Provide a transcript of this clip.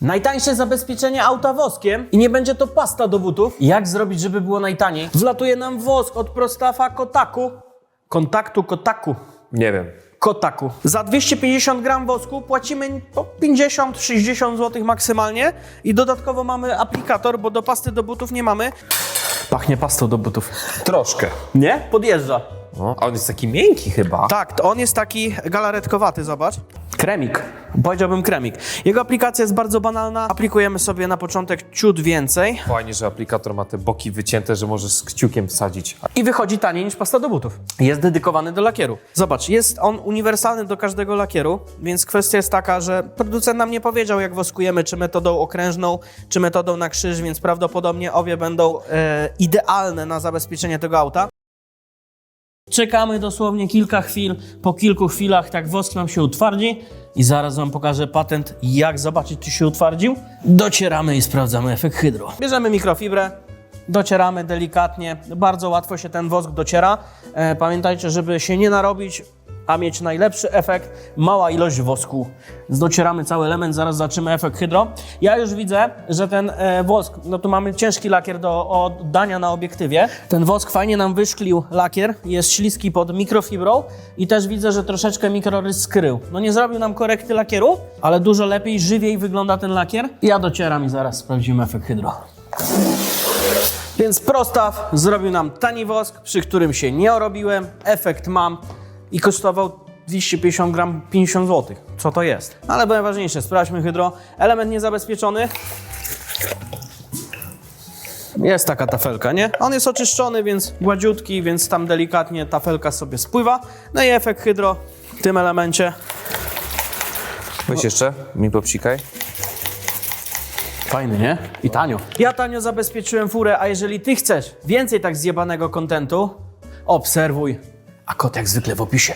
Najtańsze zabezpieczenie auta woskiem i nie będzie to pasta do butów. Jak zrobić, żeby było najtaniej? Wlatuje nam wosk od prostafa Kotaku. Kontaktu Kotaku. Nie wiem. Kotaku. Za 250 gram wosku płacimy po 50-60 zł maksymalnie i dodatkowo mamy aplikator, bo do pasty do butów nie mamy. Pachnie pastą do butów. Troszkę. Nie? Podjeżdża. No, a on jest taki miękki chyba. Tak, to on jest taki galaretkowaty, zobacz. Kremik. Powiedziałbym kremik. Jego aplikacja jest bardzo banalna. Aplikujemy sobie na początek ciut więcej Fajnie, że aplikator ma te boki wycięte, że możesz z kciukiem wsadzić. i wychodzi taniej niż pasta do butów. Jest dedykowany do lakieru. Zobacz, jest on uniwersalny do każdego lakieru, więc kwestia jest taka, że producent nam nie powiedział, jak woskujemy, czy metodą okrężną, czy metodą na krzyż, więc prawdopodobnie obie będą e, idealne na zabezpieczenie tego auta. Czekamy dosłownie kilka chwil. Po kilku chwilach tak wosk nam się utwardzi i zaraz wam pokażę patent, jak zobaczyć, czy się utwardził. Docieramy i sprawdzamy efekt hydro. Bierzemy mikrofibrę, docieramy delikatnie. Bardzo łatwo się ten wosk dociera. E, pamiętajcie, żeby się nie narobić, a mieć najlepszy efekt, mała ilość wosku. Docieramy cały element, zaraz zobaczymy efekt hydro. Ja już widzę, że ten e, wosk, no tu mamy ciężki lakier do oddania na obiektywie. Ten wosk fajnie nam wyszklił lakier, jest śliski pod mikrofibrą i też widzę, że troszeczkę mikrorys skrył. No nie zrobił nam korekty lakieru, ale dużo lepiej, żywiej wygląda ten lakier. Ja docieram i zaraz sprawdzimy efekt hydro. Więc prostaw zrobił nam tani wosk, przy którym się nie orobiłem, efekt mam i kosztował 250 gram 50 zł. Co to jest? Ale najważniejsze, sprawdźmy hydro. Element niezabezpieczony. Jest taka tafelka, nie? On jest oczyszczony, więc gładziutki, więc tam delikatnie tafelka sobie spływa. No i efekt hydro w tym elemencie. Weź jeszcze, mi popsikaj. Fajny, nie? I tanio. Ja tanio zabezpieczyłem furę, a jeżeli ty chcesz więcej tak zjebanego kontentu, obserwuj, a kot jak zwykle w opisie.